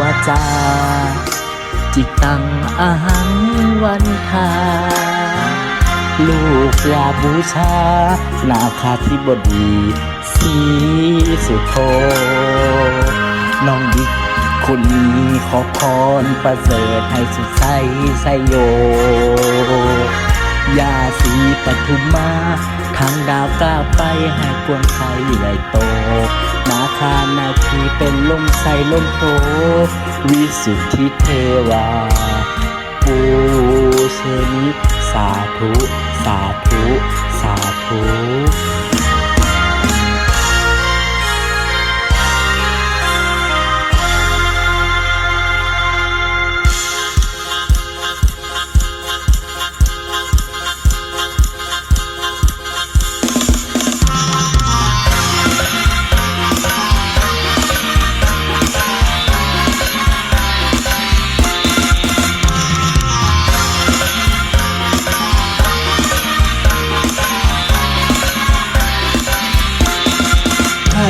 วาจา จิตตังอาหังวันทาลูกลาบูชา นาคาธิบดีสีสุโธน้องบิ๊กคนนี้ขอพรประเสริฐให้สุดใสไสโยยาสีปทุมมา ทางดาวกล้าไปให้กวงไทยใหญ่โต นาคานาคีเป็นลมใสลมโพวิสุทธิเทวาปูเชนิสาธุ สาธุ สาธุ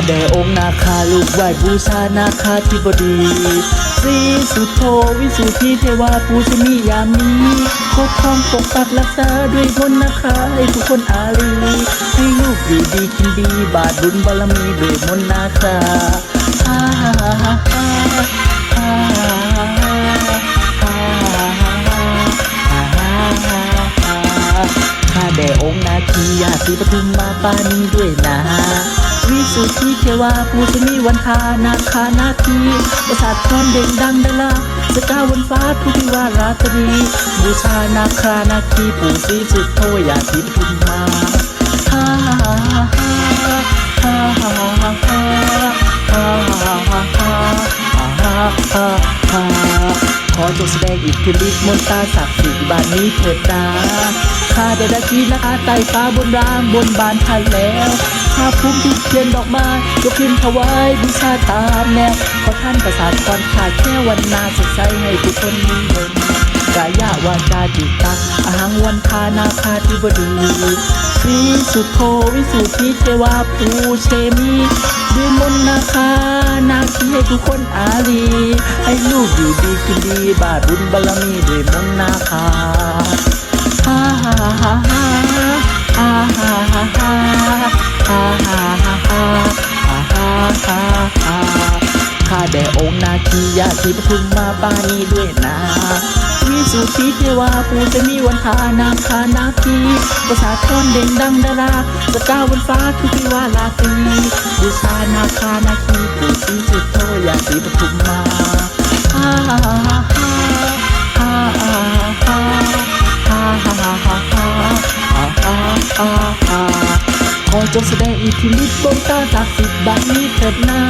แด่องค์นาคาลูกไหวบูชานาคาธิบดีสีสุโธวิสุทธิเทวาปูชนียามีครอบครองปกปักรักษาด้วยมนนาคาให้ทุกคนอารีให้ลูกอยู่ดีกินดี บาทบุญบารมีด้วยมนต์นาคาฮ่าฮ่าฮ่าฮ่าฮ่าฮ่าข้าแด่องค์นาคียาสีปทุมมาปานีด้วยนะ วิสุทธิเทวาภูชนีวันทานาคานาคีประสาทพรเด่งดังดาราสกาวันฟ้าทุกิวาราตรี บูชานาคานาคีปู่ศรีสุดโทยาทิปทุมมาฮ่าฮ่าฮ่าฮ่าฮ่าฮ่าฮ่าฮ่าฮ่าฮ่าฮ่าฮ่าฮ่าฮ่าขอจงแสดงอิทธิฤทธิ์มนตาศักดิ์สิทธิ์บานนี้เถิดนา ข้าได้ดัชีนาไต่ฟ้าบนรางบนบานทันแล้วข้าภูมิทุกเทียนดอกไม้ยกขึ้นถวายบูชาตามแนวขอท่านประสาทพรขาดแค่วันนาสดใสให้ทุกคนนิยมกายาวาจาจิตตังอาหังวันทานาคาธิบดีสีสุโธวิสุทธิเทวาปูเชมีด้วยมนต์นาคานาคีให้ทุกคนอารีให้ลูกอยู่ดีกินดีบาบุญบารมีด้วยมนต์นาคา ข้าแด่องค์นาคียาสีปทุมมาปานีด้วยนะวิสุทธิเทวาปูจะมีวันทานาคานาคีประสาททอนเด่นดังดาราสก้าวันฟ้าทุกิวาลาตีบูชานาคานาคีปู่ศรีสุดโทยาสีปทุมมา แสดงอิทธิฤทธิ์บนตาศักดิ์สิทธิ์บัดนี้เถิดนา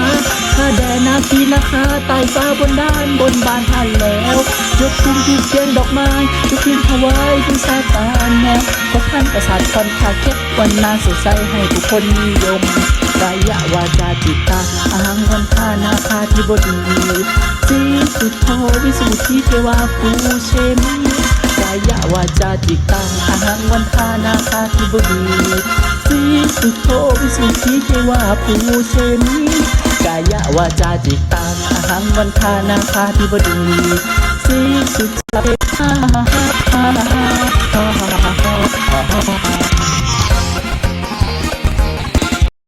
ข้าแด่นาคีนะคะใต้ฟ้าบนด้านบนบานท่านแล้ว ยกทุ่งทูบเทียนดอกไม้ยกขึ้นถวายบูชาตามแนวขอท่านประสาทพรขาเก็บวันนาสดใสให้ทุกคนนิยมกายวาจาจิตตาอาหังวันทานาคาธิบดีสีสุดโทวิสุทธิเทวาปูเชมีกายวาจาจิตตังอาหังวันทานาคาธิบดี สีสุดโทมสุทธิเทว่าภูเชมิกายะวาจาจิตตังอาหังวันทานาคาธิบดีสีสุโธฮ่าฮ่าฮ่าฮ่าฮ่าฮ่าฮ่า